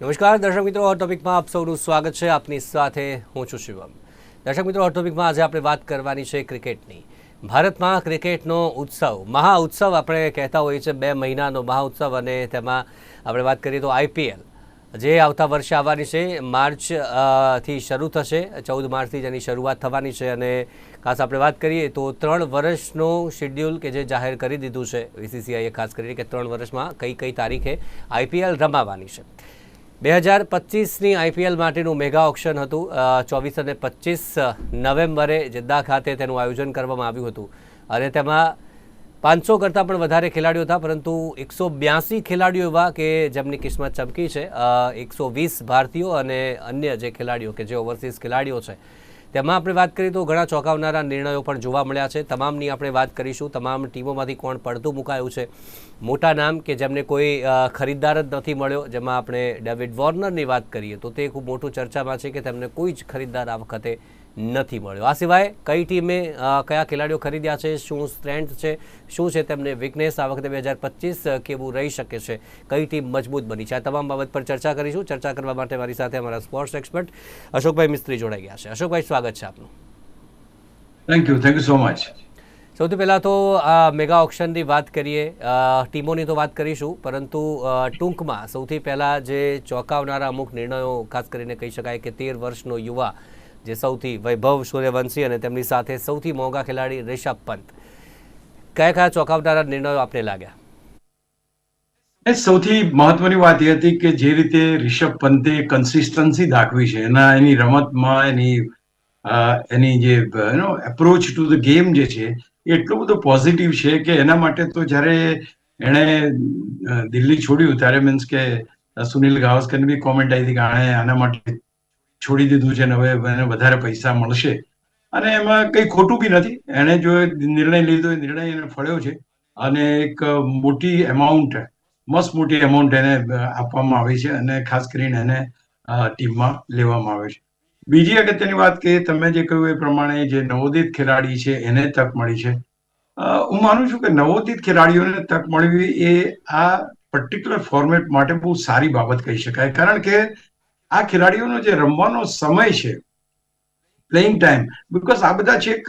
નમસ્કાર, દર્શક મિત્રો હોટ ટોપિકમાં આપ સૌનું સ્વાગત છે. આપની સાથે હું છું શિવમ. દર્શક મિત્રો હોટ ટોપિકમાં આજે આપણે વાત કરવાની છે ક્રિકેટની. ભારતમાં ક્રિકેટનો ઉત્સવ, મહા ઉત્સવ આપણે કહેતા હોઈએ છીએ, બે મહિનાનો મહા ઉત્સવ અને તેમાં આપણે વાત કરીએ તો આઈપીએલ, જે આવતા વર્ષે આવવાની છે. માર્ચથી શરૂ થશે, ચૌદ માર્ચથી જેની શરૂઆત થવાની છે અને ખાસ આપણે વાત કરીએ તો ત્રણ વર્ષનું શેડ્યુલ કે જે જાહેર કરી દીધું છે બીસીસીઆઈએ ખાસ કરીને કે ત્રણ વર્ષમાં કઈ કઈ તારીખે આઈપીએલ રમાવાની છે. બે હજાર પચીસની આઈપીએલ માટેનું મેગા ઓક્શન હતું. ચોવીસ અને પચીસ નવેમ્બરે જિદ્દા ખાતે તેનું આયોજન કરવામાં આવ્યું હતું. અને તેમાં પાંચસો કરતાં પણ વધારે ખેલાડીઓ હતા, પરંતુ એકસો બ્યાસી ખેલાડીઓ એવા કે જેમની કિસ્મત ચમકી છે. એકસો વીસ ભારતીયો અને અન્ય જે ખેલાડીઓ કે જે ઓવરસીઝ ખેલાડીઓ છે તેમાં આપણે વાત કરીએ તો ઘણા ચોંકાવનારા નિર્ણયો પણ જોવા મળ્યા છે. તમામની આપણે વાત કરીશું. તમામ ટીમોમાંથી કોણ પડતું મુકાયું છે? મોટા નામ કે જેમને કોઈ ખરીદદાર જ નથી મળ્યો, જેમાં આપણે ડેવિડ વોર્નરની વાત કરીએ તો તે ખૂબ મોટું ચર્ચામાં છે કે તેમને કોઈ જ ખરીદદાર આ વખતે નથી મળ્યો. આ સિવાય કઈ ટીમે કયા ખેલાડીઓ ખરીદ્યા છે શું સ્ટ્રેન્થ છે શું છે તેમને વીકનેસ આ વખતે બે હજાર પચીસ કેવું રહી શકે છે કઈ ટીમ મજબૂત બની છે? આ તમામ બાબત પર ચર્ચા કરીશું. ચર્ચા કરવા માટે મારી સાથે અમારા સ્પોર્ટ્સ એક્સપર્ટ અશોકભાઈ મિસ્ત્રી જોડાઈ ગયા છે. અશોકભાઈ સ્વાગત છે આપનું. Thank you thank you so much સૌથી પહેલાં તો આ મેગા ઓક્શનની વાત કરીએ. ટીમોની તો વાત કરીશું પરંતુ ટૂંકમાં સૌથી પહેલાં જે ચોંકાવનારા અમુક નિર્ણયો ખાસ કરીને કહી શકાય કે તેર વર્ષનો યુવા જે સૌથી વૈભવ સૂર્યવંશી અને તેમની સાથે સૌથી મોંઘા ખેલાડી રિષભ પંત. કયા કયા ચોંકાવનારા નિર્ણયો આપને લાગ્યા? સૌથી મહત્વની વાત એ હતી કે જે રીતે રિષભ પંતે કન્સિસ્ટન્સી દાખવી છે, એના, એની રમતમાં એની એની જે, એનો એપ્રોચ ટુ ધ ગેમ જે છે, એ બધો બધું પોઝિટિવ છે કે એના માટે તો જ્યારે એણે દિલ્હી છોડ્યું ત્યારે મીન્સ કે સુનિલ ગાવસ્કરની બી કોમેન્ટ આવી હતી કે આણે આના માટે છોડી દીધું છે ને હવે એને વધારે પૈસા મળશે. અને એમાં કંઈ ખોટું બી નથી. એણે જો નિર્ણય લીધો, એ નિર્ણય એને ફળ્યો છે. અને એક મોટી એમાઉન્ટ મસ્ત મોટી એમાઉન્ટ એને આપવામાં આવી છે અને ખાસ કરીને એને ટીમમાં લેવામાં આવે છે. બીજી અગત્યની વાત કે તમે જે કહ્યું એ પ્રમાણે જે નવોદિત ખેલાડી છે, એને તક મળી છે. હું માનું છું કે નવોદિત ખેલાડીઓને તક મળવી એ આ પર્ટિક્યુલર ફોર્મેટ માટે બહુ સારી બાબત કહી શકાય. કારણ કે આ ખેલાડીઓનો જે રમવાનો સમય છે પ્લેઇંગ ટાઈમ બીકોઝ આ બધા છેક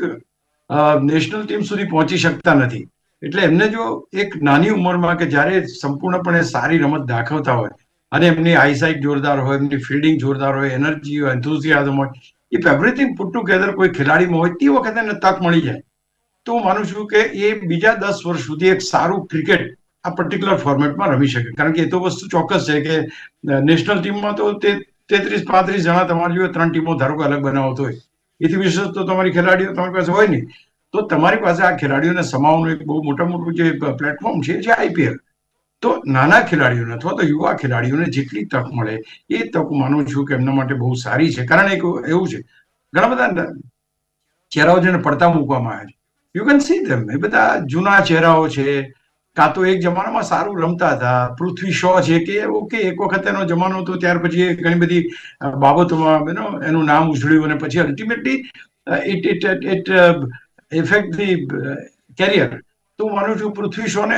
નેશનલ ટીમ સુધી પહોંચી શકતા નથી. એટલે એમને જો એક નાની ઉંમરમાં કે જ્યારે સંપૂર્ણપણે સારી રમત દાખવતા હોય, અને એમની આઈસાઇટ જોરદાર હોય, એમની ફિલ્ડિંગ જોરદાર હોય એનર્જી હોય એન્થુઝિયાઝમ હોય ઇફ એવરીથિંગ પુટ ટુગેધર કોઈ ખેલાડીમાં હોય, તે વખતે એને તક મળી જાય. તો હું માનું છું કે એ બીજા દસ વર્ષ સુધી એક સારું ક્રિકેટ આ પર્ટિક્યુલર ફોર્મેટમાં રમી શકે. કારણ કે એ તો વસ્તુ ચોક્કસ છે કે નેશનલ ટીમમાં તો તે તેત્રીસ, પાંત્રીસ જણા તમારી જોડે ત્રણ ટીમો ધારો કે અલગ બનાવતો હોય. એથી વિશેષ તો તમારી ખેલાડીઓ તમારી પાસે હોય નહીં. તો તમારી પાસે આ ખેલાડીઓને સમાવવાનું એક બહુ મોટા મોટું જે પ્લેટફોર્મ છે, જે આઈપીએલ તો નાના ખેલાડીઓને અથવા તો યુવા ખેલાડીઓને જેટલી તક મળે, એ તક માનું છું કે એમના માટે બહુ સારી છે. કારણ એક એવું છે, ઘણા બધા ચહેરાઓ જેને પડતા મૂકવામાં આવ્યા છે. યુ કેન સી ધેમ એ બધા જૂના ચહેરાઓ છે કાં તો એક જમાનામાં સારું રમતા હતા. પૃથ્વી શો છે કે, ઓકે, એક વખત એનો જમાનો હતો, ત્યાર પછી ઘણી બધી બાબતોમાં એનું નામ ઉજળ્યું અને પછી ultimately it it it effect the career તો હું માનું છું પૃથ્વી શોને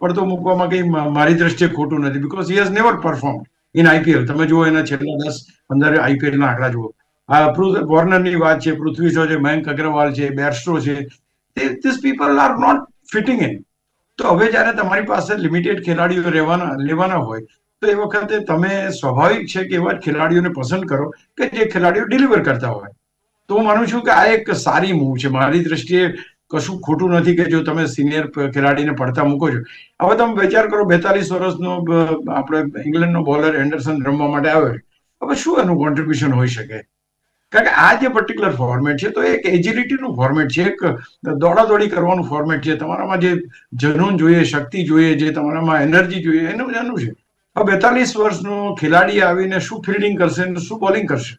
પડતો મૂકવામાં કંઈ મારી દ્રષ્ટિએ ખોટું નથી because he has never perform in IPL તમે જુઓ એના છેલ્લા દસ, પંદર આઈપીએલના આંકડા જુઓ. આ વોર્નરની વાત છે, પૃથ્વી શો છે, મયંક અગ્રવાલ છે બેરસ્ટ્રો છે. This people are not fitting in તો હવે જ્યારે તમારી પાસે લિમિટેડ ખેલાડીઓ રહેવાના, લેવાના હોય, તો એ વખતે તમે સ્વાભાવિક છે કે એવા ખેલાડીઓને પસંદ કરો કે જે ખેલાડીઓ ડિલિવર કરતા હોય. તો હું માનું છું કે આ એક સારી મૂવ છે. મારી દ્રષ્ટિએ કશું ખોટું નથી કે જો તમે સિનિયર ખેલાડીને પડતા મૂકો છો. હવે તમે વિચાર કરો બેતાલીસ વર્ષનો આપણે ઇંગ્લેન્ડનો બોલર એન્ડરસન રમવા માટે આવ્યો. હવે શું એનું કોન્ટ્રીબ્યુશન હોઈ શકે? કારણ કે આ જે પર્ટિક્યુલર ફોર્મેટ છે, તો એક એજિલિટીનું ફોર્મેટ છે, એક દોડાદોડી કરવાનું ફોર્મેટ છે. તમારામાં જે જનૂન જોઈએ, શક્તિ જોઈએ, જે તમારામાં એનર્જી જોઈએ, એનું એનું છે. હવે બેતાલીસ વર્ષનો ખેલાડી આવીને શું ફિલ્ડિંગ કરશે અને શું બોલિંગ કરશે?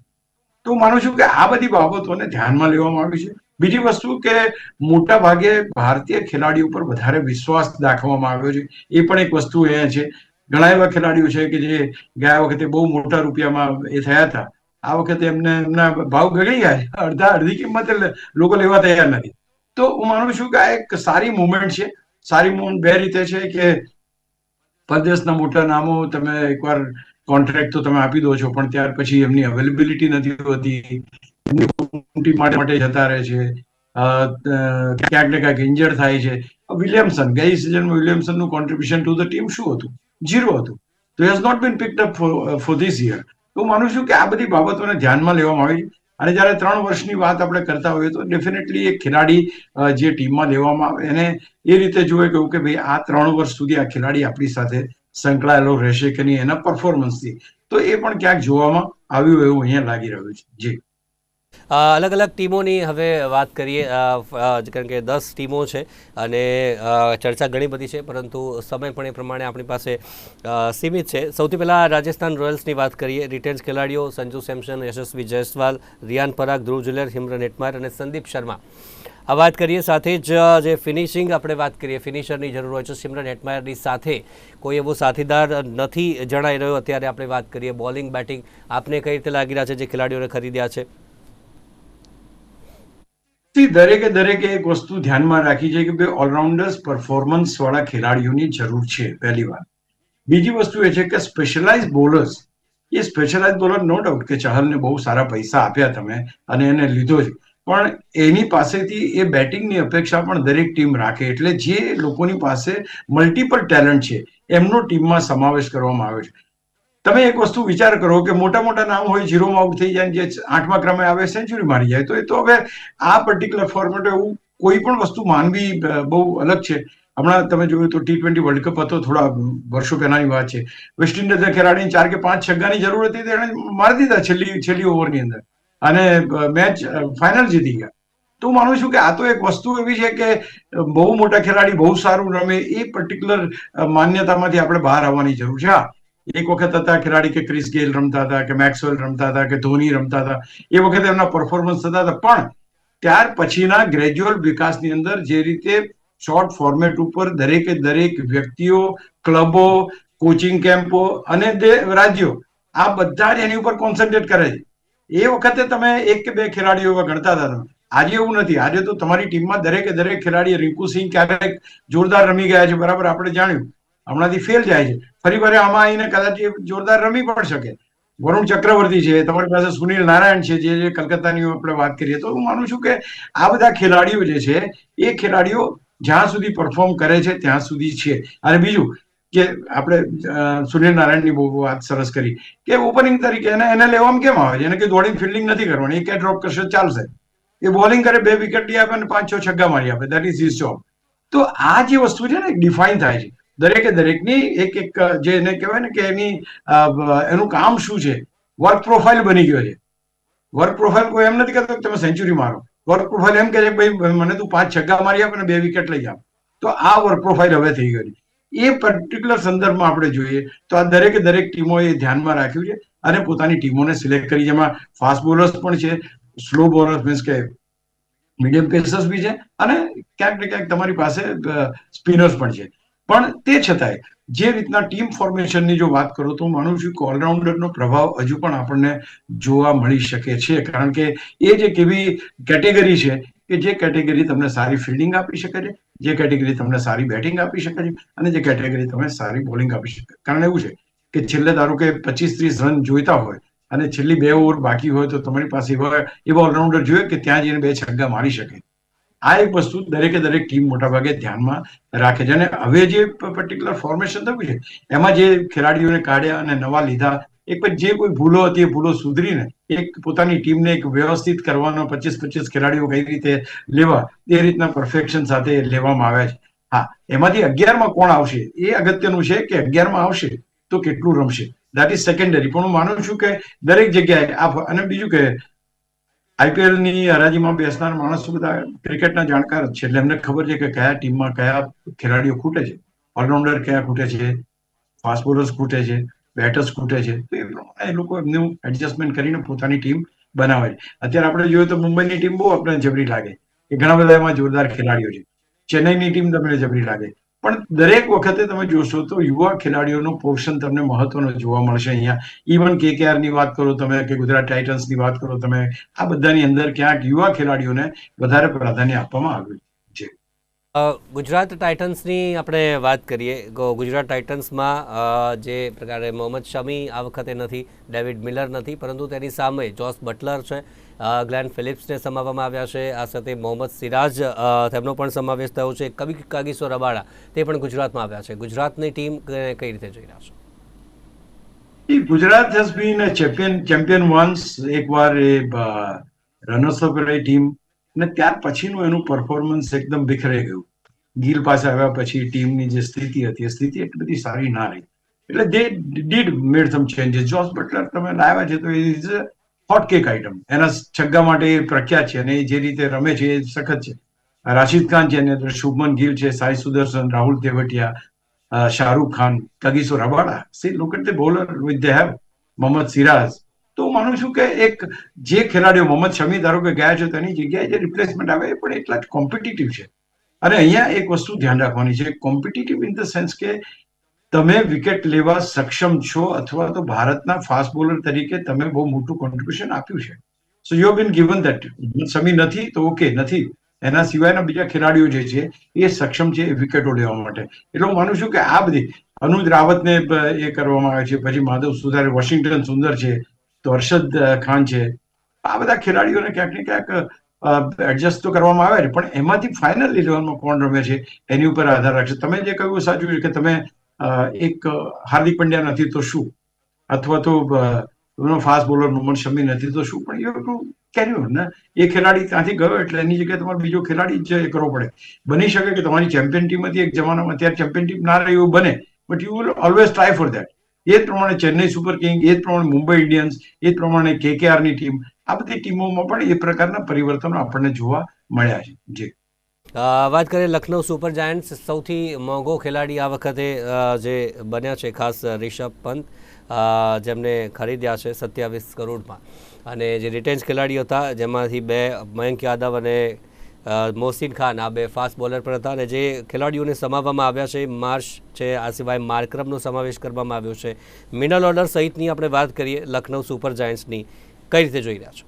તો હું માનું છું કે આ બધી બાબતોને ધ્યાનમાં લેવામાં આવી છે. બીજી વસ્તુ કે મોટા ભાગે ભારતીય ખેલાડીઓ પર વધારે વિશ્વાસ દાખવવામાં આવ્યો છે. એ પણ એક વસ્તુ એ છે. ઘણા એવા ખેલાડીઓ છે કે જે ગયા વખતે બહુ મોટા રૂપિયામાં એ થયા હતા. આ વખતે એમને એમના ભાવ ગગડી ગયા અડધા અડધી કિંમતે લોકો લેવા તૈયાર નથી. તો હું માનું છું કે આ એક સારી મુવમેન્ટ છે. સારી મુવમેન્ટ બે રીતે છે કે પરદેશના મોટા નામો તમે એકવાર કોન્ટ્રાક્ટ તો તમે આપી દો છો, પણ ત્યાર પછી એમની અવેલેબિલિટી નથી હોતી. એમની માટે માટે જતા રહે છે. ક્યાંક ને ક્યાંક ઇન્જર થાય છે. વિલિયમસન, ગઈ સિઝનમાં વિલિયમસનનું કોન્ટ્રીબ્યુશન ટુ ધ ટીમ શું હતું? ઝીરો હતું. તો has not been picked up for this year હું માનું છું કે આ બધી બાબતોને ધ્યાનમાં લેવામાં આવી છે. અને જ્યારે ત્રણ વર્ષની વાત આપણે કરતા હોઈએ તો ડેફિનેટલી એક ખેલાડી જે ટીમમાં લેવામાં આવે, એને એ રીતે જોવે કહ્યું કે ભાઈ આ ત્રણ વર્ષ સુધી આ ખેલાડી આપણી સાથે સંકળાયેલો રહેશે કે નહીં, એના પરફોર્મન્સથી તો એ પણ ક્યાંક જોવામાં આવ્યું એવું અહીંયા લાગી રહ્યું છે. જી. અલગ અલગ ટીમોની હવે વાત કરીએ. કારણ કે દસ ટીમો છે અને ચર્ચા ઘણી બધી છે, પરંતુ સમય પણ એ પ્રમાણે આપણી પાસે સીમિત છે. સૌથી પહેલાં રાજસ્થાન રોયલ્સની વાત કરીએ. રિટેન્સ ખેલાડીઓ સંજુ સેમસન યશસ્વી જયસ્વાલ, રિયાન પરાગ, ધ્રુવ જુલેર, હિમરન હેટમાર અને સંદીપ શર્મા. આ વાત કરીએ. સાથે જ જે ફિનિશિંગ આપણે વાત કરીએ, ફિનિશરની જરૂર હોય છે સિમરન હેટમાયરની સાથે કોઈ એવો સાથીદાર નથી જણાઈ રહ્યો. અત્યારે આપણે વાત કરીએ બોલિંગ, બેટિંગ. આપને કઈ રીતે લાગી રહ્યા છે, જે ખેલાડીઓને ખરીદ્યા છે? See, દરેકે દરેકે એક વસ્તુ ધ્યાનમાં રાખી છે કે ભાઈ ઓલરાઉન્ડર્સ પરફોર્મન્સ વાળા ખેલાડીઓની જરૂર છે પહેલી વાત. બીજી વસ્તુ એ છે કે સ્પેશિયલાઇઝ બોલર્સ એ સ્પેશિયલાઇઝ બોલર નો ડાઉટ કે ચહલને બહુ સારા પૈસા આપ્યા તમે અને એને લીધો જ પણ એની પાસેથી એ બેટિંગની અપેક્ષા પણ દરેક ટીમ રાખે એટલે જે લોકોની પાસે મલ્ટિપલ ટેલેન્ટ છે એમનો ટીમમાં સમાવેશ કરવામાં આવે છે. તમે એક વસ્તુ વિચાર કરો કે મોટા મોટા નામ હોય ઝીરોમાં આઉટ થઈ જાય જે આઠમા ક્રમે આવે સેન્ચુરી મારી જાય. તો એ તો હવે આ પર્ટિક્યુલર ફોર્મેટ એવું કોઈ પણ વસ્તુ માનવી બહુ અલગ છે. હમણાં તમે જોયું તો ટી ટ્વેન્ટી વર્લ્ડ કપ હતો, થોડા વર્ષો પહેલાની વાત છે. વેસ્ટ ઇન્ડિઝના ખેલાડીને ચાર કે પાંચ છગ્ગાની જરૂર હતી, તેણે મારી દીધા છેલ્લી છેલ્લી ઓવરની અંદર. અને મેચ ફાઇનલ જીતી ગયા. તો હું માનું છું કે આ તો એક વસ્તુ એવી છે કે બહુ મોટા ખેલાડી બહુ સારું રમે, એ પર્ટિક્યુલર માન્યતામાંથી આપણે બહાર આવવાની જરૂર છે. હા એક વખત હતા ખેલાડી કે ક્રિસ ગેલ રમતા હતા, કે મેક્સવેલ રમતા હતા, કે ધોની રમતા હતા, એ વખતે એમના પરફોર્મન્સ થતા હતા. પણ ત્યાર પછીના ગ્રેજ્યુઅલ વિકાસની અંદર જે રીતે શોર્ટ ફોર્મેટ ઉપર દરેકે દરેક વ્યક્તિઓ ક્લબો કોચિંગ કેમ્પો અને તે રાજ્યો, આ બધા જ એની ઉપર કોન્સન્ટ્રેટ કરે છે. એ વખતે તમે એક કે બે ખેલાડીઓ એવા ગણતા હતા. આજે એવું નથી. આજે તો તમારી ટીમમાં દરેકે દરેક ખેલાડી રિંકુ સિંહ ક્યારેક જોરદાર રમી ગયા છે. બરાબર? આપણે જાણ્યું. હમણાંથી ફેલ જાય છે. ફરી વાર આમાં આવીને કદાચ એ જોરદાર રમી પણ શકે. વરુણ ચક્રવર્તી છે, તમારી પાસે સુનિલ નારાયણ છે, જે કલકત્તાની આપણે વાત કરીએ, તો હું માનું છું કે આ બધા ખેલાડીઓ જે છે, એ ખેલાડીઓ જ્યાં સુધી પરફોર્મ કરે છે, ત્યાં સુધી છે. અને બીજું કે આપણે સુનિલ નારાયણની બહુ વાત સરસ કરી કે ઓપનિંગ તરીકે એને એને લેવામાં કેમ આવે છે? એને કે દોડીને ફિલ્ડિંગ નથી કરવાની, એ કે ડ્રોપ કરશે ચાલશે. એ બોલિંગ કરે, બે વિકેટ લઈ આપે અને પાંચ છ છગ્ગા મારી આપે. દેટ ઇઝ હિઝ જોબ તો આ જે વસ્તુ છે ને ડિફાઇન થાય છે. દરેકે દરેકની એક એક જે એને કહેવાય ને કે એની એનું કામ શું છે? વર્ક પ્રોફાઇલ બની ગયો છે. વર્ક પ્રોફાઇલ કોઈ એમ નથી કહેતો તમે સેન્ચુરી મારો. વર્ક પ્રોફાઇલ એમ કહે છે ભાઈ મને તું પાંચ છગ્ગા મારી આપ અને બે વિકેટ લઈ આપ. તો આ વર્ક પ્રોફાઇલ હવે થઈ ગઈ એ પર્ટિક્યુલર સંદર્ભમાં આપણે જોઈએ તો આ દરેકે દરેક ટીમોએ ધ્યાનમાં રાખ્યું છે અને પોતાની ટીમોને સિલેક્ટ કરી જેમાં ફાસ્ટ બોલર્સ પણ છે, સ્લો બોલર્સ મીન્સ કે મીડિયમ પેસર્સ બી છે અને ક્યાંક ને ક્યાંક તમારી પાસે સ્પિનર્સ પણ છે. પણ તે છતાંય, જે રીતના ટીમ ફોર્મેશનની જો વાત કરો તો માનું છું કે ઓલરાઉન્ડરનો પ્રભાવ હજુ પણ આપણને જોવા મળી શકે છે. કારણ કે એ જે કેવી કેટેગરી છે કે જે કેટેગરી તમને સારી ફિલ્ડિંગ આપી શકે છે, જે કેટેગરી તમને સારી બેટિંગ આપી શકે છે અને જે કેટેગરી તમે સારી બોલિંગ આપી શકે કારણ એવું છે કે છેલ્લે ધારો કે પચીસ ત્રીસ રન જોઈતા હોય અને છેલ્લી બે ઓવર બાકી હોય તો તમારી પાસે એવા એવા ઓલરાઉન્ડર જોઈએ કે ત્યાં જઈને બે છગ્ગા મારી શકે. આ એક વસ્તુ દરેકે દરેક ટીમ મોટાભાગે ધ્યાનમાં રાખે છે અને હવે જે પર્ટિક્યુલર ફોર્મેશન થયું છે, એમાં જે ખેલાડીઓને કાઢ્યા અને નવા લીધા, એક જે કોઈ ભૂલો હતી એ ભૂલો સુધરીને એક પોતાની ટીમને એક વ્યવસ્થિત કરવાનો પચીસ પચીસ ખેલાડીઓ કઈ રીતે લેવા, એ રીતના પરફેક્શન સાથે લેવામાં આવ્યા છે. હા, એમાંથી અગિયારમાં કોણ આવશે? એ અગત્યનું છે કે અગિયારમાં આવશે તો કેટલું રમશે. દેટ ઇઝ સેકન્ડરી પણ હું માનું છું કે દરેક જગ્યાએ આ અને બીજું કે આઈપીએલની હરાજીમાં બેસનાર માણસો બધા ક્રિકેટના જાણકાર જ છે. એટલે એમને ખબર છે કે કયા ટીમમાં કયા ખેલાડીઓ ખૂટે છે. ઓલરાઉન્ડર કયા ખૂટે છે? ફાસ્ટ બોલર્સ ખૂટે છે. બેટર્સ ખૂટે છે. તો એ પ્રમાણે લોકો એમનું એડજસ્ટમેન્ટ કરીને પોતાની ટીમ બનાવે છે. અત્યારે આપણે જોઈએ તો મુંબઈની ટીમ બહુ આપણને જબરી લાગે. કે ઘણા બધા એમાં જોરદાર ખેલાડીઓ છે. ચેન્નઈની ટીમ તમને જબરી લાગે. પણ દરેક વખતે તમે જોશો તો યુવા ખેલાડીઓનું પોર્શન તમને મહત્વનું જોવા મળશે અહીંયા. ઇવન કેકેઆરની વાત કરો તમે કે ગુજરાત ટાઇટન્સની વાત કરો તમે, આ બધાની અંદર ક્યાંક યુવા ખેલાડીઓને વધારે પ્રાધાન્ય આપવામાં આવ્યું છે. ગુજરાત ટાઇટન્સની આપણે વાત કરીએ ગુજરાત ટાઇટન્સમાં જે પ્રકારે મોહમ્મદ શમી આ વખતે નથી, ડેવિડ મિલર નથી, પરંતુ તેની સામે જોસ બટલર છે ગ્લેન ફિલિપ્સને સમાવવામાં આવ્યા છે, આ સાથે મોહમ્મદ સિરાજ તેમનો પણ સમાવેશ થયો છે, કવિ કાગીસો રબાડા, તે પણ ગુજરાતમાં આવ્યા છે. ગુજરાતની ટીમ કઈ રીતે જોઈ રહ્યા છે? Gujarat has been champion champion once એકવાર એ રનર્સ ઓફ ટીમ અને ત્યાર પછીનું એનું પરફોર્મન્સ એકદમ બિખરે ગયું. ગિલ પાસે આવ્યા પછી ટીમની જે સ્થિતિ હતી, એ સ્થિતિ એટલી બધી સારી ના રહી. એટલે they did made some changes Jos Buttler તમે લાવ્યા છે તો ઇઝ હોટ કેક આઇટમ એના છગ્ગા માટે એ પ્રખ્યાત છે અને એ જે રીતે રમે છે એ સખત છે. રાશિદ ખાન છે, એની અંદર શુભમન ગિલ છે, Sai Sudharsan, Rahul Tewatia Shahrukh Khan Kagiso Rabada. See look at the bowler with they have Mohammed Siraj. તો હું માનું છું કે એક જે ખેલાડીઓ મોહમ્મદ શમી ધારો કે ગયા છે તેની જગ્યાએ જે રિપ્લેસમેન્ટ આવે એ પણ એટલા જ કોમ્પિટિટિવ છે. અને અહીંયા એક વસ્તુ ધ્યાન રાખવાની છે કોમ્પિટિટિવ ઇન ધ સેન્સ કે તમે વિકેટ લેવા સક્ષમ છો અથવા તો ભારતના ફાસ્ટ બોલર તરીકે તમે બહુ મોટું કોન્ટ્રીબ્યુશન આપ્યું છે. So you been given that સમી નથી તો ઓકે નથી. એના સિવાયના બીજા ખેલાડીઓ જે છે એ સક્ષમ છે એ વિકેટો લેવા માટે. એટલે હું માનું છું કે આ બધી અનુજ રાવતને એ કરવામાં આવે છે, પછી માધવ સુધારે, વોશિંગ્ટન સુંદર છે તો હર્ષદ ખાન છે. આ બધા ખેલાડીઓને ક્યાંક ને ક્યાંક એડજસ્ટ તો કરવામાં આવે પણ એમાંથી ફાઇનલ ઇલેવનમાં કોણ રમે છે, એની ઉપર આધાર રાખશે. તમે જે કહ્યું સાચું છે કે તમે એક હાર્દિક પંડ્યા નથી, તો શું? અથવા તો ફાસ્ટ બોલર મોહમ્મદ શમી નથી, તો શું? પણ યુ ટુ કેરી ને? એ ખેલાડી ત્યાંથી ગયો, એટલે એની જગ્યાએ તમારે બીજો ખેલાડી જ એ કરવો પડે. બની શકે કે તમારી ચેમ્પિયન ટીમ હતી, એક જમાનામાં અત્યારે ચેમ્પિયન ટીમ ના રહી એવું બને but you will always try for that એ જ પ્રમાણે ચેન્નઈ સુપર કિંગ, એ જ પ્રમાણે મુંબઈ ઇન્ડિયન્સ, એ જ પ્રમાણે KKR ની ટીમ, આ બધી ટીમોમાં પણ એ પ્રકારના પરિવર્તનો આપણને જોવા મળ્યા છે. જી. વાત કરીએ લખનૌ સુપર જાયન્ટ્સ, સૌથી મોંઘો ખેલાડી આ વખતે જે બન્યા છે ખાસ રિષભ પંત જેમને ખરીદ્યા છે સત્યાવીસ કરોડમાં. અને જે રિટેન્સ ખેલાડીઓ હતા, જેમાંથી બે મયંક યાદવ અને મોહસિન ખાન, આ બે ફાસ્ટ બોલર પણ હતા અને જે ખેલાડીઓને સમાવવામાં આવ્યા છે, માર્શ છે, આ સિવાય માર્કરમનો સમાવેશ કરવામાં આવ્યો છે. મિડલ ઓર્ડર સહિતની આપણે વાત કરીએ લખનૌ સુપર જાયન્ટ્સની. કઈ રીતે જોઈ રહ્યા છો?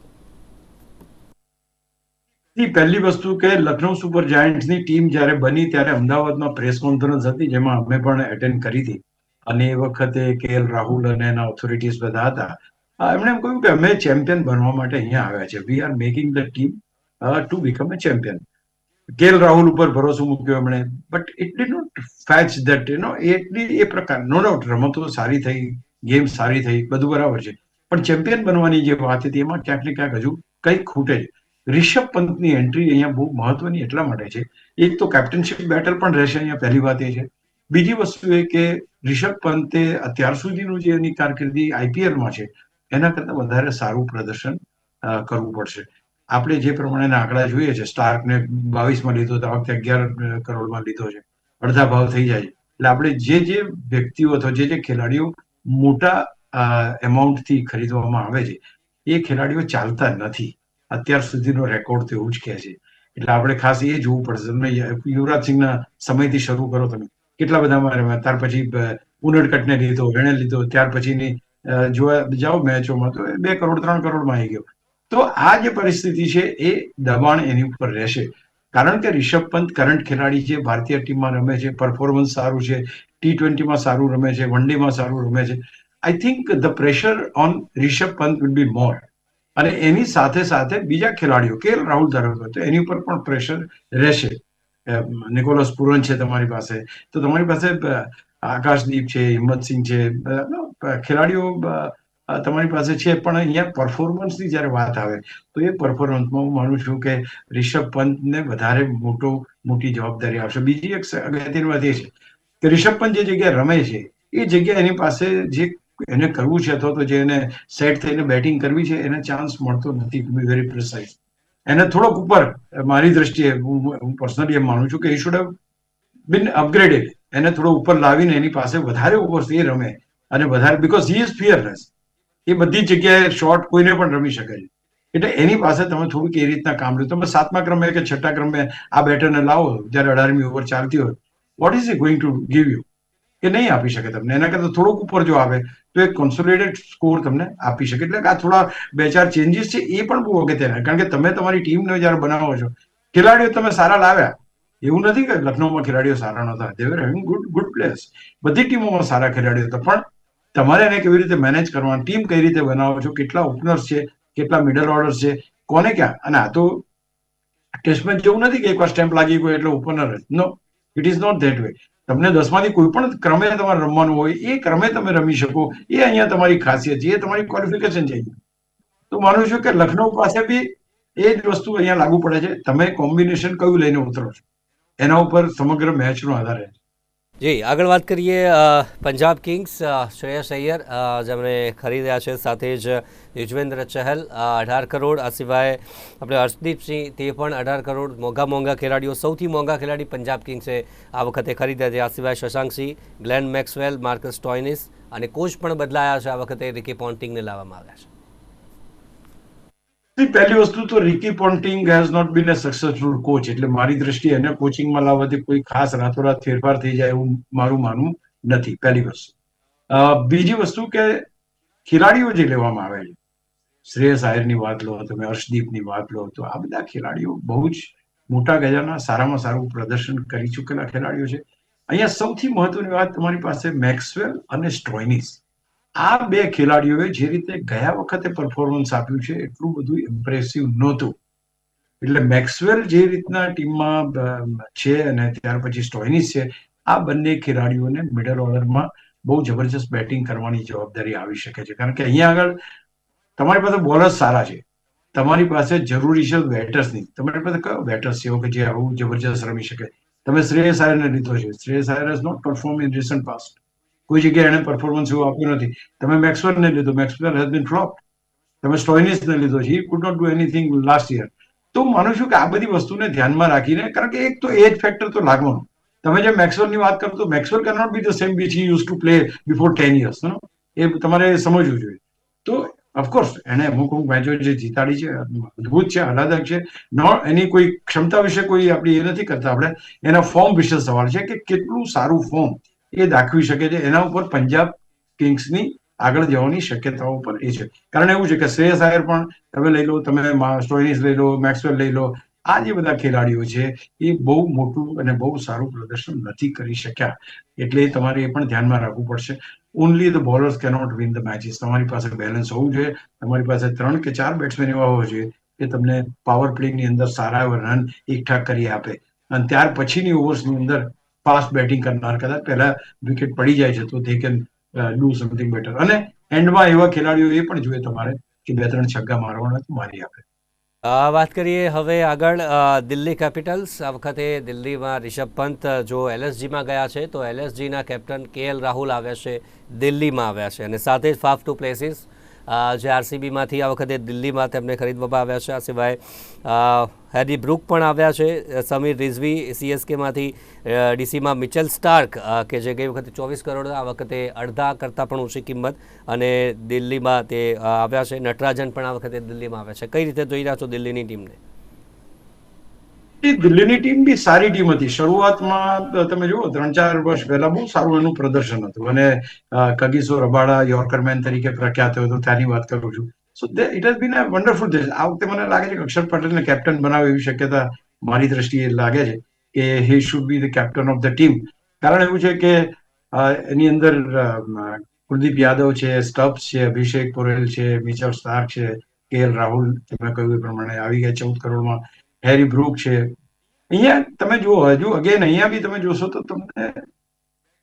પહેલી વસ્તુ કે લખનઉ સુપર જાયન્ટ્સની ટીમ જ્યારે બની ત્યારે અમદાવાદમાં પ્રેસ કોન્ફરન્સ હતી જેમાં અમે પણ એટેન્ડ કરી હતી. અને એ વખતે કે રાહુલ અને એના ઓથોરિટીઝ બધા હતા. એમણે એમ કહ્યું કે અમે ચેમ્પિયન બનવા માટે અહીંયા આવ્યા છે. We are making the team to become a champion KL Rahul ઉપર ભરોસો મૂક્યો એમણે. But it did not fetch that you know એટલી, એ પ્રકાર નો ડાઉટ રમતો સારી થઈ ગેમ સારી થઈ, બધું બરાબર છે. પણ ચેમ્પિયન બનવાની જે વાત હતી, એમાં ક્યાંક ને ક્યાંક હજુ કંઈક ખૂટે છે. રિષભ પંતની એન્ટ્રી અહીંયા બહુ મહત્વની એટલા માટે છે. એક તો કેપ્ટનશિપ બેટલ પણ રહેશે અહીંયા, પહેલી વાત એ છે. બીજી વસ્તુ એ કે રિષભ પંતે અત્યાર સુધીનું જે એની કારકિર્દી આઈપીએલમાં છે, એના કરતાં વધારે સારું પ્રદર્શન કરવું પડશે. આપણે જે પ્રમાણેના આંકડા જોઈએ છે સ્ટાર્કને બાવીસમાં લીધો તો આ વખતે અગિયાર કરોડમાં લીધો છે. અડધા ભાવ થઈ જાય એટલે આપણે જે જે વ્યક્તિઓ અથવા જે જે ખેલાડીઓ મોટા એમાઉન્ટથી ખરીદવામાં આવે છે, એ ખેલાડીઓ ચાલતા નથી. અત્યાર સુધીનો રેકોર્ડ તો એવું જ કહે છે. એટલે આપણે ખાસ એ જોવું પડશે. તમે યુવરાજ સિંહના સમયથી શરૂ કરો તમે. કેટલા બધામાં રમ્યા? ત્યાર પછી ઉનડકટને લીધો એને લીધો, ત્યાર પછીની જોવા જાઓ મેચોમાં તો બે કરોડ, ત્રણ કરોડમાં આવી ગયો. તો આ જે પરિસ્થિતિ છે એ દબાણ એની ઉપર રહેશે. કારણ કે રિષભ પંત કરંટ ખેલાડી છે, ભારતીય ટીમમાં રમે છે પરફોર્મન્સ સારું છે ટી ટ્વેન્ટીમાં સારું રમે છે વન ડેમાં સારું રમે છે. I think the pressure on Rishabh Pant will be more અને એની સાથે સાથે બીજા ખેલાડીઓ, કે રાહુલ ધારો તો એની ઉપર પણ પ્રેશર રહેશે. નિકોલસ પુરન છે તમારી પાસે. તો તમારી પાસે આકાશદીપ છે, હિંમતસિંહ છે. ખેલાડીઓ તમારી પાસે છે, પણ અહીંયા પરફોર્મન્સની જ્યારે વાત આવે, તો એ પરફોર્મન્સમાં હું માનું છું કે રિષભ પંતને વધારે મોટો, મોટી જવાબદારી આવશે. બીજી એક અગત્યની વાત એ છે કે રિષભ પંત જે જગ્યાએ રમે છે, એ જગ્યા એની પાસે જે એને કરવું છે અથવા તો જે એને સેટ થઈને બેટિંગ કરવી છે, એને ચાન્સ મળતો નથી ટુ બી વેરી પ્રિસાઇઝ એને થોડોક ઉપર, મારી દ્રષ્ટિએ હું હું પર્સનલી એમ માનું છું કે I should have been upgraded એને થોડો ઉપર લાવીને એની પાસે વધારે ઓવર્સ એ રમે અને વધારે બિકોઝ હી ઇઝ ફિયરલેસ એ બધી જગ્યાએ શોર્ટ કોઈને પણ રમી શકે છે. એટલે એની પાસે તમે થોડુંક એ રીતના કામ લો. તમે સાતમા ક્રમે કે છઠ્ઠા ક્રમે આ બેટરને લાવો, જ્યારે અઢારમી ઓવર ચાલતી હોય. What is a going to give you એ નહીં આપી શકે તમને. એના કરતાં થોડુંક ઉપર જો આવે, તો એક કોન્સોલિડેટ સ્કોર તમને આપી શકે. એટલે આ થોડા બે ચાર ચેન્જીસ છે, એ પણ બહુ અગત્યના કારણ કે તમે તમારી ટીમને જ્યારે બનાવો છો, ખેલાડીઓ તમે સારા લાવ્યા. એવું નથી કે લખનૌમાં ખેલાડીઓ સારા નહોતા. They were having good good players બધી ટીમોમાં સારા ખેલાડીઓ હતા. પણ તમારે એને કેવી રીતે મેનેજ કરવાની? ટીમ કઈ રીતે બનાવો છો? કેટલા ઓપનર્સ છે? કેટલા મિડલ ઓર્ડર્સ છે? કોને ક્યાં? અને આ તો ટેસ્ટ મેચ જેવું નથી કે એકવાર સ્ટેમ્પ લાગી ગયો એટલે ઓપનર જ. No it is not that way તમને દસમાંથી કોઈ પણ ક્રમે તમારે રમવાનું હોય, એ ક્રમે તમે રમી શકો. એ અહીંયા તમારી ખાસિયત છે. એ તમારી ક્વોલિફિકેશન છે તો માનું છું કે લખનઉ પાસે બી એ જ વસ્તુ અહીંયા લાગુ પડે છે. તમે કોમ્બિનેશન કયું લઈને ઉતરો છો? એના ઉપર સમગ્ર મેચનો આધાર રહે છે. જી, આગળ વાત કરીએ પંજાબ કિંગ્સ શ્રેયસ અય્યર જેમણે ખરીદ્યા છે સાથે જ યુજવેન્દ્ર ચહલ અઢાર કરોડ, આ સિવાય આપણે હર્ષદીપસિંહ તે પણ અઢાર કરોડ મોંઘા મોંઘા ખેલાડીઓ, સૌથી મોંઘા ખેલાડી પંજાબ કિંગ્સે આ વખતે ખરીદ્યા છે. આ સિવાય Shashank Singh Glenn Maxwell, Marcus Stoinis અને કોચ પણ બદલાયા છે. આ વખતે રિકી પોન્ટિંગને લાવવામાં આવ્યા છે. પહેલી વસ્તુ તો Ricky Ponting has not been a successful coach એટલે મારી દ્રષ્ટિએ એને કોચિંગમાં લાવવાથી કોઈ ખાસ રાતોરાત ફેરફાર થઈ જાય એવું મારું માનવું નથી, પહેલી વસ્તુ. બીજી વસ્તુ કે ખેલાડીઓ જે લેવામાં આવે છે, શ્રેયસ આયરની વાત લો, તમે હર્ષદીપની વાત લો, તો આ બધા ખેલાડીઓ બહુ જ મોટા ગજાના સારામાં સારું પ્રદર્શન કરી ચૂકેલા ખેલાડીઓ છે. અહીંયા સૌથી મહત્વની વાત તમારી પાસે મેક્સવેલ અને સ્ટોઇનિસ આ બે ખેલાડીઓએ જે રીતે ગયા વખતે પરફોર્મન્સ આપ્યું છે, એટલું બધું ઇમ્પ્રેસિવ નહોતું. એટલે મેક્સવેલ જે રીતના ટીમમાં છે અને ત્યાર પછી સ્ટોઇનિસ છે, આ બંને ખેલાડીઓને મિડલ ઓર્ડરમાં બહુ જબરજસ્ત બેટિંગ કરવાની જવાબદારી આવી શકે છે. કારણ કે અહીંયા આગળ તમારી પાસે બોલર્સ સારા છે. તમારી પાસે જરૂરી છે બેટર્સની તમારી પાસે કયો બેટર્સ છે? કે જે આવું જબરજસ્ત રમી શકે. તમે શ્રેયસ આયરને લીધો છે. Shreyas Iyer not perform in recent past કોઈ જગ્યાએ એને પરફોર્મન્સ એવું આપ્યું નથી. તમે મેક્સવેલને લીધો. મેક્સવેલ હેઝ બીન ફ્લોપ તમે સ્ટોઇનિસને લીધો. છે he could not do anything last year તો માનું છું કે આ બધી વસ્તુને ધ્યાનમાં રાખીને, કારણ કે એક તો એજ ફેક્ટર તો લાગવાનું. તમે જે મેક્સવેલની વાત કરો તો Maxwell can not be the same which use to play before ten years એ તમારે સમજવું જોઈએ. તો ઓફકોર્સ એને અમુક અમુક મેચો જે જીતાડી છે, અદભુત છે, આહલાદક છે. નો એની કોઈ ક્ષમતા વિશે કોઈ આપણી એ નથી કરતા. આપણે એના ફોર્મ વિશે સવાલ છે કે કેટલું સારું ફોર્મ એ દાખવી શકે છે. એના ઉપર પંજાબ કિંગ્સની આગળ જવાની શક્યતાઓ પર એ છે. કારણ એવું છે કે શ્રેયસ આયર પણ તમે લઈ લો, તમે સ્ટોઇનિસ લઈ લો, મેક્સવેલ લઈ લો, આ જે બધા ખેલાડીઓ છે, એ બહુ મોટું અને બહુ સારું પ્રદર્શન નથી કરી શક્યા. એટલે તમારે એ પણ ધ્યાનમાં રાખવું પડશે. Only the bowlers cannot win the matches તમારી પાસે બેલેન્સ હોવું જોઈએ. તમારી પાસે ત્રણ કે ચાર બેટ્સમેન એવા હોવા જોઈએ કે તમને પાવર પ્લેની અંદર સારા એવા રન એકઠાક કરી આપે. અને ત્યાર પછીની ઓવર્સની અંદર ફાસ્ટ બેટિંગ કરનાર કદાચ પહેલા વિકેટ પડી જાય છે તો they can do something better અને એન્ડમાં એવા ખેલાડીઓ એ પણ જોઈએ તમારે કે બે ત્રણ છગ્ગા મારવાના તો મારી આપે. વાત કરીએ હવે આગળ દિલ્હી કેપિટલ્સ આ વખતે દિલ્હીમાં રિષભ પંત, જો એલએસજીમાં ગયા છે, તો એલએસજીના કેપ્ટન કે એલ રાહુલ આવ્યા છે, દિલ્હીમાં આવ્યા છે. અને સાથે જ ફાફ ટુ પ્લેસીસ જે આરસીબીમાંથી આ વખતે દિલ્હીમાં તેમને ખરીદવામાં આવ્યા છે. આ સિવાય હેરી બ્રુક પણ આવ્યા છે. સમીર રિઝવી સીએસકેમાંથી ડીસીમાં મિચલ સ્ટાર્ક કે જે ગઈ વખતે ચોવીસ કરોડ, આ વખતે અડધા કરતાં પણ ઓછી કિંમત અને દિલ્હીમાં તે આવ્યા છે. નટરાજન પણ આ વખતે દિલ્હીમાં આવ્યા છે. કઈ રીતે જોઈ રહ્યા છો દિલ્હીની ટીમને? દિલ્હીની ટીમ બી સારી ટીમ હતી. શરૂઆતમાં તમે જુઓ, ત્રણ ચાર વર્ષ પહેલા બહુ સારું એનું પ્રદર્શન હતું. અને કગીસો રબાડા યોર્કરમેન તરીકે પ્રખ્યાત હતો, ત્યાંની વાત કરું છું. So it has been a wonderful days આ વખતે મને લાગે છે કે અક્ષર પટેલને કેપ્ટન બનાવે એવી શક્યતા મારી દ્રષ્ટિએ લાગે છે કે he should be the captain of the team કારણ એવું છે કે એની અંદર કુલદીપ યાદવ છે સ્ટબ્સ છે, અભિષેક પોરેલ છે મિચર સ્ટાર્ક છે, કે રાહુલ તમે કહ્યું એ પ્રમાણે આવી ગયા ચૌદ કરોડમાં. હેરી બ્રુક છે. અહીંયા તમે જુઓ, હજુ અગેન અહીંયા બી તમે જોશો તો તમને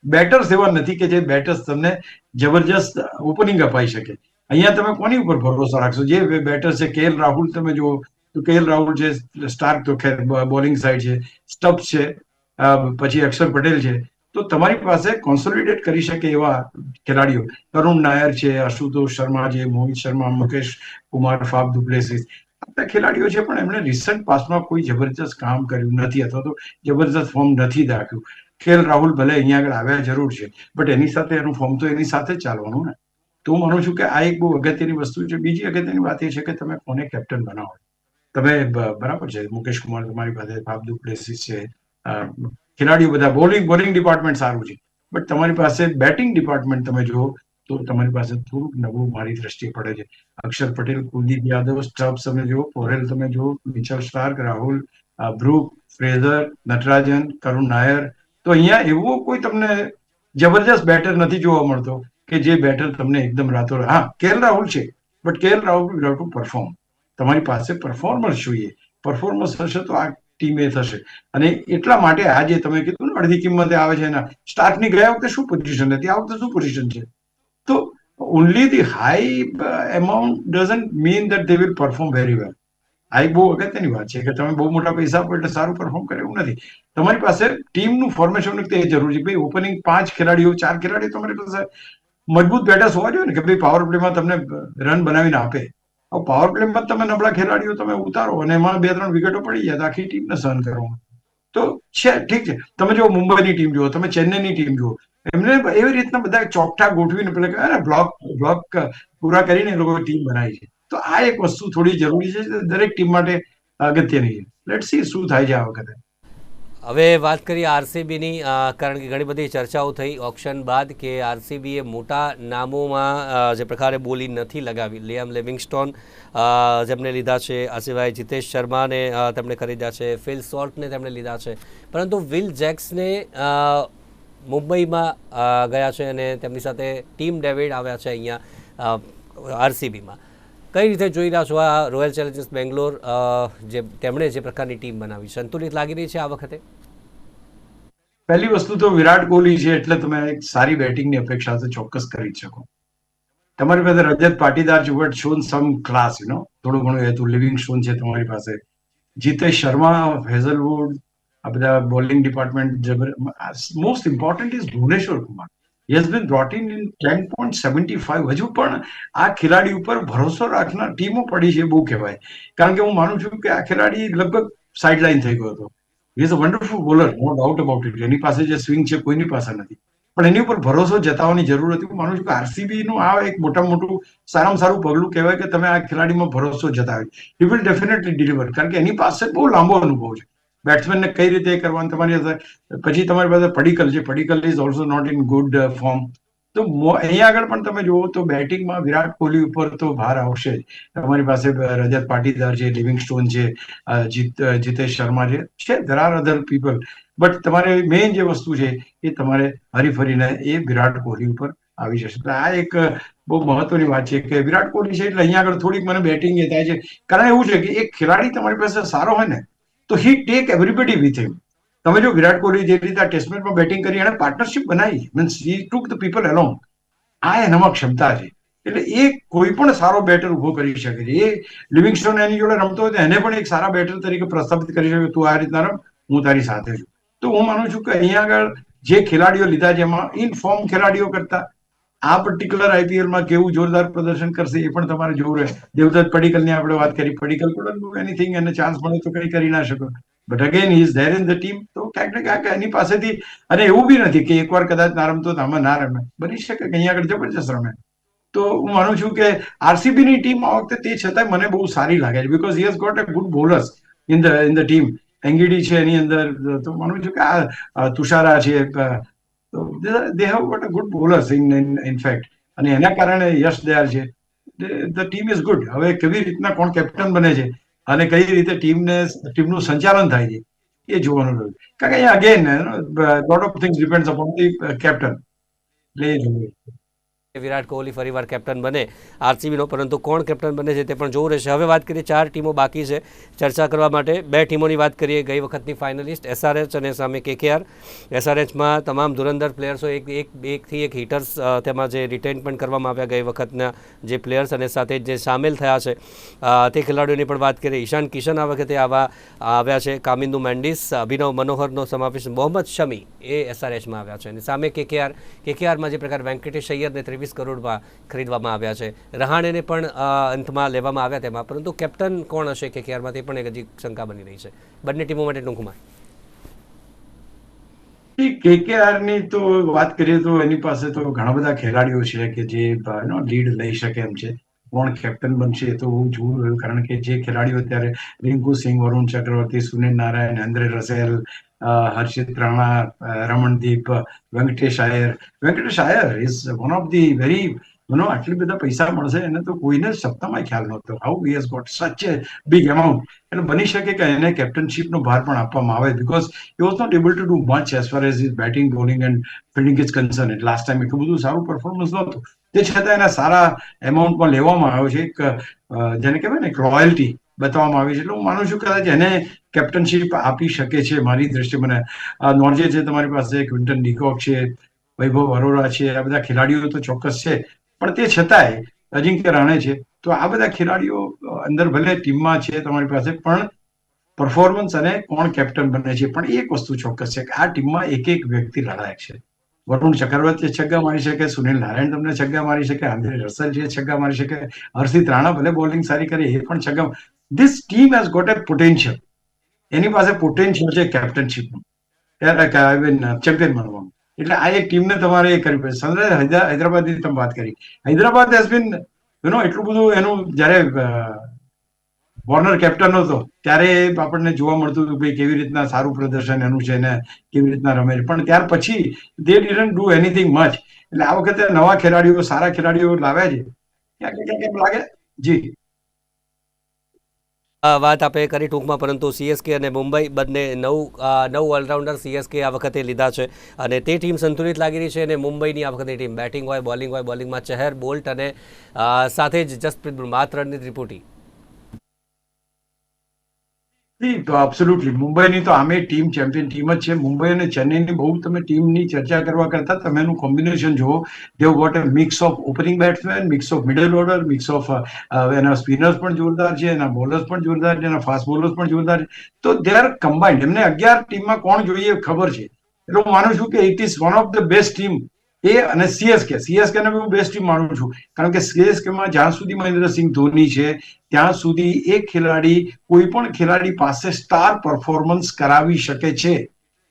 બેટર્સ એવા નથી કે જે બેટર્સ તમને જબરજસ્ત ઓપનિંગ અપાઈ શકે. અહીંયા તમે કોની ઉપર ભરોસો રાખશો? જે બેટર છે કેએલ રાહુલ તમે જુઓ, તો કેએલ રાહુલ છે સ્ટાર્ક તો ખેર બોલિંગ સાઈડ છે સ્ટબ્સ છે પછી અક્ષર પટેલ છે. તો તમારી પાસે કોન્સોલિડેટ કરી શકે એવા ખેલાડીઓ. તરુણ નાયર છે આશુતોષ શર્મા છે Mohit Sharma Mukesh Kumar Faf du Plessis આ બધા ખેલાડીઓ છે પણ એમણે રિસન્ટ પાસમાં કોઈ જબરજસ્ત કામ કર્યું નથી, અથવા તો જબરજસ્ત ફોર્મ નથી દાખ્યું. ખેલ રાહુલ ભલે અહીંયા આગળ આવ્યા જરૂર છે બટ એની સાથે એનું ફોર્મ તો એની સાથે ચાલવાનું ને. તો હું માનું છું કે આ એક બહુ અગત્યની વસ્તુ છે. બીજી અગત્યની વાત એ છે કે તમે કોને કેપ્ટન બનાવો. તમે બરાબર છે, મુકેશ કુમાર તમારી પાસે ફાફ પ્લેસીસ છે. ખેલાડીઓ બધા બોલિંગ બોલિંગ ડિપાર્ટમેન્ટ સારું છે બટ તમારી પાસે બેટિંગ ડિપાર્ટમેન્ટ તમે જુઓ તો તમારી પાસે થોડુંક નવું મારી દ્રષ્ટિએ પડે છે. અક્ષર પટેલ, કુલદીપ યાદવ સ્ટબ્સ તમે જુઓ, પોરેલ તમે જુઓ, Mitchell Starc, Rahul Brook, Fraser, Natarajan, Karun Nair. તો અહીંયા એવો કોઈ તમને જબરજસ્ત બેટર નથી જોવા મળતો કે જે બેટર તમને એકદમ રાતો હા કેએલ રાહુલ છે, but KL Rahul will to perform. તમારી પાસે પરફોર્મન્સ જોઈએ. પરફોર્મન્સ હશે તો આ ટીમે થશે. અને એટલા માટે આજે તમે કીધું ને અડધી કિંમતે આવે છે એના. સ્ટાર્કની ગયા વખતે શું પોઝિશન હતી? આ વખતે શું પોઝિશન છે? તો only the high amount doesn't mean that they will perform very well આ એક બહુ અગત્યની વાત છે કે તમે બહુ મોટા પૈસા આપો એટલે સારું પરફોર્મ કરે એવું નથી. તમારી પાસે ટીમનું ફોર્મેશન તે જરૂર છે. ભાઈ ઓપનિંગ પાંચ ખેલાડીઓ, ચાર ખેલાડીઓ તમારી પાસે મજબૂત બેટર્સ હોવા જોઈએ ને કે ભાઈ પાવર પ્લેમાં તમને રન બનાવીને આપે. પાવર પ્લેમાં તમે નબળા ખેલાડીઓ તમે ઉતારો અને એમાં બે ત્રણ વિકેટો પડી જાય તો આખી ટીમને સહન કરવામાં તો છે, ઠીક છે. તમે જો મુંબઈની ટીમ જુઓ, તમે ચેન્નઈની ટીમ જુઓ એમને એવી રીતના બધા ચોકઠા ગોઠવીને પેલા ને બ્લોક બ્લોક પૂરા કરીને એ લોકો ટીમ બનાવી છે. તો આ એક વસ્તુ થોડી જરૂરી છે દરેક ટીમ માટે અગત્યની છે. લેટ સી શું થાય છે આ વખતે. હવે વાત કરીએ આરસીબીની કારણ કે ઘણી બધી ચર્ચાઓ થઈ ઓપ્શન બાદ કે આરસીબીએ મોટા નામોમાં જે પ્રકારે બોલી નથી લગાવી. લિયામ લિવિંગસ્ટોન જેમને લીધા છે આ સિવાય જીતેશ શર્માને તેમણે ખરીદ્યા છે, ફિલ સોલ્ટને તેમણે લીધા છે. પરંતુ વિલ જેક્સને મુંબઈમાં ગયા છે અને તેમની સાથે ટીમ ડેવિડ આવ્યા છે અહીંયા આરસીબીમાં. કઈ રીતે જોઈ રહ્યા છો આ રોયલ ચેલેન્જર્સ બેંગ્લોર જે તેમણે જે પ્રકારની ટીમ બનાવી? સંતુલિત લાગી રહી છે આ વખતે? પહેલી વસ્તુ તો વિરાટ કોહલી છે, એટલે તમે એક સારી બેટિંગની અપેક્ષા સાથે ચોક્કસ કરી શકો. તમારી પાસે Rajat Patidar but shown some class you know થોડું ઘણું એ તો લિવિંગ સ્ટોન છે તમારી પાસે. જીતેશ શર્મા હેઝલવુડ આ બધા bowling department most important is Bhuvneshwar Kumar. Has been brought in in ten point seventy five હજુ પણ આ ખેલાડી ઉપર ભરોસો રાખનાર ટીમો પડી છે બહુ કહેવાય. કારણ કે હું માનું છું કે આ ખેલાડી લગભગ સાઇડલાઇન થઈ ગયો હતો. Is a wonderful bowler no doubt about it એની પાસે જે સ્વિંગ છે કોઈની પાસે નથી. પણ એની ઉપર ભરોસો જતાવવાની જરૂર હતી. હું માનું છું કે આરસીબી નું આ એક મોટા મોટું સારામાં સારું પગલું કહેવાય કે તમે આ ખેલાડીમાં ભરોસો જતાવી હી વિલ ડેફિનેટલી ડિલિવર કારણ કે એની પાસે બહુ લાંબો અનુભવ છે. બેટ્સમેનને કઈ રીતે કરવાનું? તમારી પછી તમારી પાસે પડીકલ છે. Padikkal is also not in good form તો અહીંયા આગળ પણ તમે જુઓ તો બેટિંગમાં વિરાટ કોહલી ઉપર તો ભાર આવશે તમારી પાસે રજત પાટીદાર છે લિવિંગસ્ટોન છે અ, જીત અ, જીતેશ શર્મા છે. છે there are other people but તમારે મેઇન જે વસ્તુ છે એ તમારે હરીફરીને એ વિરાટ કોહલી ઉપર આવી જશે. એટલે આ એક બહુ મહત્વની વાત છે કે વિરાટ કોહલી છે એટલે અહીંયા આગળ થોડીક મને બેટિંગ એ થાય છે. કારણ એવું છે કે એક ખેલાડી તમારી પાસે સારો હોય ને તો he take everybody with him તમે જો વિરાટ કોહલી જે રીતે આ ટેસ્ટ મેચમાં બેટિંગ કરી એને પાર્ટનરશિપ બનાવી means he took the people along આ એનામાં ક્ષમતા છે. એટલે એ કોઈ પણ સારો બેટર ઊભો કરી શકે છે. એ લિવિંગસ્ટોન એની જોડે રમતો હોય તો એને પણ એક સારા બેટર તરીકે પ્રસ્થાપિત કરી શકે. તું આ રીતના રમ, હું તારી સાથે છું. તો હું માનું છું કે અહીંયા આગળ જે ખેલાડીઓ લીધા છે, એમાં ઇન ફોર્મ ખેલાડીઓ કરતા આ પર્ટિક્યુલર આઈપીએલમાં કેવું જોરદાર પ્રદર્શન કરશે એ પણ તમારે જોવું રહે દેવદત્ત પડીકલની આપણે વાત કરી. પડીકલ પણ એનીથિંગ એને ચાન્સ મળે તો કંઈ કરી ના શકો. But again is there in the team તો ક્યાંક ને ક્યાંક એની પાસેથી, અને એવું બી નથી કે એકવાર કદાચ ના રમતો આમાં ના રમે. બની શકે કે અહીંયા આગળ જબરજસ્ત રમે. તો હું માનું છું કે આરસીબી ની ટીમ આ વખતે તે છતાં મને બહુ સારી લાગે છે because he has got a good bowlers in the in the team Ngidi છે એની અંદર, તો માનું છું કે આ તુષારા છે તો they have got a good bowlers in in fact અને એના કારણે યશ દયાલ છે. ધ ટીમ ઇઝ ગુડ હવે કેવી રીતના કોણ કેપ્ટન બને છે? અને કઈ રીતે ટીમને, ટીમનું સંચાલન થાય છે? એ જોવાનું રહ્યું. કારણ કે again lot of things depend upon the captain એટલે એ જોવું વિરાટ કોહલી ફરીવાર કેપ્ટન બને આરસીબીનો, પરંતુ કોણ કેપ્ટન બને છે તે પણ જોવું રહેશે. હવે વાત કરીએ ચાર ટીમો બાકી છે. ચર્ચા કરવા માટે બે ટીમોની વાત કરીએ. ગઈ વખતની ફાઇનલિસ્ટ એસઆરએચ અને સામે કેકેઆર. એસઆરએચમાં તમામ ધુરંધર પ્લેયર્સો એક એક, એકથી એક હિટર્સ તેમાં જે રિટેન પણ કરવામાં આવ્યા ગઈ વખતના જે પ્લેયર્સ અને સાથે જે સામેલ થયા છે તે ખેલાડીઓની પણ વાત કરીએ. ઈશાન કિશન આ વખતે આવા, આવ્યા છે. કામિંદુ મેન્ડિસ અભિનવ મનોહરનો સમાવેશ. મોહમ્મદ શમી એ એસઆરએચમાં આવ્યા છે. અને સામે કેકેઆર. કેકેઆરમાં જે પ્રકાર વેંકટેશ અય્યરને ત્રેવીસ કરોડમાં ખરીદવામાં આવ્યા છે. રહાણેને પણ અંતમાં લેવામાં આવ્યા તેમાં. પરંતુ કેપ્ટન કોણ હશે કેકેઆરમાં તે પણ એક હજી શંકા બની રહી છે. બંને ટીમો માટે ટૂંકમાં કેકેઆરની તો વાત કરીએ તો એની પાસે તો ઘણા બધા ખેલાડીઓ છે કે જે લીડ લઈ શકે એમ છે. કોણ કેપ્ટન બનશે તો હું જોવું કારણ કે જે ખેલાડીઓ અત્યારે Rinku Singh, Varun Chakravarthy, Sunil Narine Andre Russell Rana uh, Ramandeep Venkatesh Iyer Venkatesh Iyer is one of the very no આટલી બધા પૈસા મળશે એને તો કોઈને સપ્તાહમાં ખ્યાલ નહોતો. હાઉ હી હેઝ ગોટ સચ એ બિગ અમાઉન્ટ એટલે બની શકે કે એને કેપ્ટનશીપનો ભાર પણ આપવામાં આવે because he was not able to do much as far as is batting bowling and fielding is concern એટલે લાસ્ટ ટાઈમ એટલું બધું સારું પરફોર્મન્સ નહોતું. તે છતાં એના સારા એમાઉન્ટમાં લેવામાં આવ્યો છે એક જેને કહેવાય ને એક રોયલ્ટી બતાવવામાં આવી છે. એટલે હું માનું છું કદાચ એને કેપ્ટનશીપ આપી શકે છે મારી દ્રષ્ટિએ મને. નોર્જે છે તમારી પાસે, ક્વિન્ટન ડીકોક છે, વૈભવ અરોરા છે, આ બધા ખેલાડીઓ તો ચોક્કસ છે. પણ તે છતાંય, અજિંક્ય રાણે છે, તો આ બધા ખેલાડીઓ અંદર ભલે ટીમમાં છે તમારી પાસે, પણ પરફોર્મન્સ અને કોણ કેપ્ટન બને છે, પણ એક વસ્તુ ચોક્કસ છે કે આ ટીમમાં એક એક વ્યક્તિ લડાયક છે. વરુણ ચક્રવર્તી છગ્ગા મારી શકે, સુનિલ નારાયણ તમને છગ્ગા મારી શકે આંધ્રે રસલ છે છગ્ગા મારી શકે, હર્ષિત રાણા ભલે બોલિંગ સારી કરી, એ પણ છગ્ગા. This team has got a potential એની પાસે પોટેન્શિયલ છે કેપ્ટનશીપનું ચેમ્પિયન બનવાનું. એટલે આ એક ટીમને તમારે એ કરવી પડે. સનરાઈઝ હૈદરાબાદની તમે વાત કરી. હૈદરાબાદ હેઝ બીન યુ એટલું બધું એનું જ્યારે વોર્નર કેપ્ટન હતો, ત્યારે આપણને જોવા મળતું હતું ભાઈ કેવી રીતના સારું પ્રદર્શન એનું છે ને કેવી રીતના રમે પણ ત્યાર પછી they didn't do anything much એટલે આ વખતે નવા ખેલાડીઓ, સારા ખેલાડીઓ લાવ્યા છે. ક્યાંક ક્યાંક એમ લાગે? જી. વાત આપણે કરી ટૂંકમાં, પરંતુ સીએસકે અને મુંબઈ બંને નવ નવ ઓલરાઉન્ડર સીએસકે આ વખતે લીધા છે અને તે ટીમ સંતુલિત લાગી રહી છે અને મુંબઈની આ વખતે ટીમ બેટિંગ હોય બોલિંગ હોય બોલિંગમાં ચહેર, બોલ્ટ અને સાથે જ જસપ્રીત માત્ર ત્રિપુટી. એબ્સોલ્યુટલી મુંબઈની તો આમે ટીમ ચેમ્પિયન ટીમ જ છે. મુંબઈ અને ચેન્નઈની બહુ તમે ટીમની ચર્ચા કરવા કરતા તમે એનું કોમ્બિનેશન જુઓ. They've what a mix of opening batsman mix of middle order mix of એના સ્પિનર્સ પણ જોરદાર છે, એના બોલર્સ પણ જોરદાર છે, એના ફાસ્ટ બોલર્સ પણ જોરદાર છે. તો દે આર કમ્બાઇન્ડ એમને અગિયાર ટીમમાં કોણ જોઈએ ખબર છે. એટલે હું માનું છું કે it is one of the best team એ અને સીએસકે સીએસકે ને હું બેસ્ટ ટીમ માનું છું. કારણ કે સીએસકે માં જ્યાં સુધી મહેન્દ્રસિંહ ધોની છે, ત્યાં સુધી એક ખેલાડી કોઈ પણ ખેલાડી પાસે સ્ટાર પરફોર્મન્સ કરાવી શકે છે.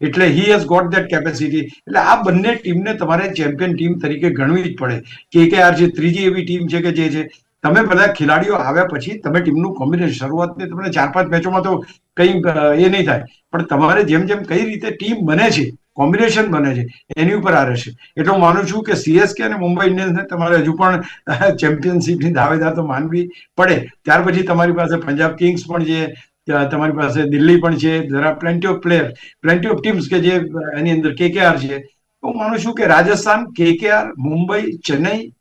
એટલે he has got that capacity એટલે આ બંને ટીમને તમારે ચેમ્પિયન ટીમ તરીકે ગણવી જ પડે. કે કે આર જે ત્રીજી એવી ટીમ છે કે જે છે. તમે બધા ખેલાડીઓ આવ્યા પછી તમે ટીમનું કોમ્બિનેશન શરૂઆતની તમને ચાર પાંચ મેચોમાં તો કંઈ એ નહીં થાય. પણ તમારે જેમ જેમ કઈ રીતે ટીમ બને છે કોમ્બિનેશન બને છે, એની ઉપર આ રહેશે. એટલે માનું છું કે સીએસકે અને મુંબઈ ઇન્ડિયન્સને તમારે હજુ પણ ચેમ્પિયનશીપની દાવેદાર તો માનવી પડે. ત્યાર પછી તમારી પાસે પંજાબ કિંગ્સ પણ છે તમારી પાસે દિલ્હી પણ છે, જરા plenty of player plenty of teams કે જે એની અંદર કેકેઆર છે. હું માનું છું કે રાજસ્થાન કેકેઆર મુંબઈ, ચેન્નઈ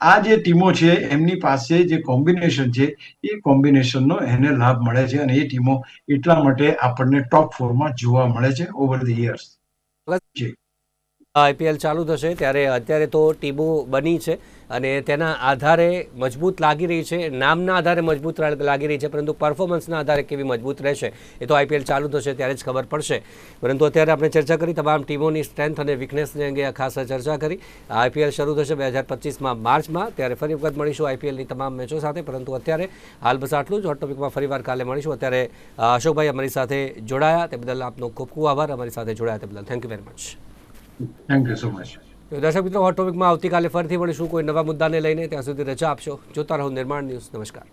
આ જે ટીમો છે, એમની પાસે જે કોમ્બિનેશન છે, એ કોમ્બિનેશનનો એને લાભ મળે છે અને એ ટીમો એટલા માટે આપણને ટોપ ફોરમાં જોવા મળે છે over the years ela é IPL ચાલુ થશે ત્યારે અત્યારે તો ટીમો બની છે અને તેના આધારે મજબૂત લાગી રહી છે, નામના આધારે મજબૂત લાગી રહી છે, પરંતુ પરફોર્મન્સના આધારે કેવી મજબૂત રહેશે એ તો આઈપીએલ ચાલુ થશે ત્યારે જ ખબર પડશે. પરંતુ અત્યારે આપણે ચર્ચા કરી તમામ ટીમોની સ્ટ્રેન્થ અને વીકનેસને અંગે ખાસ ચર્ચા કરી. આઈપીએલ શરૂ થશે બે હજાર પચીસમાં માર્ચમાં, ત્યારે ફરી વખત મળીશું આઈપીએલની તમામ મેચો સાથે, પરંતુ અત્યારે હાલ બસ આટલું જ. હોટ ટોપિકમાં ફરીવાર કાલે મળીશું. અત્યારે અશોકભાઈ અમારી સાથે જોડાયા, તે બદલ આપનો ખૂબ ખૂબ આભાર. અમારી સાથે જોડાયા તે બદલ. Thank you very much thank you so much તો દર્શક મિત્રો હોટ ટોપિકમાં આવતીકાલે ફરીથી મળીશું. કોઈ નવા મુદ્દાને લઈને ત્યાં સુધી રજા આપશો. જોતા રહો નિર્માણ ન્યૂઝ. નમસ્કાર.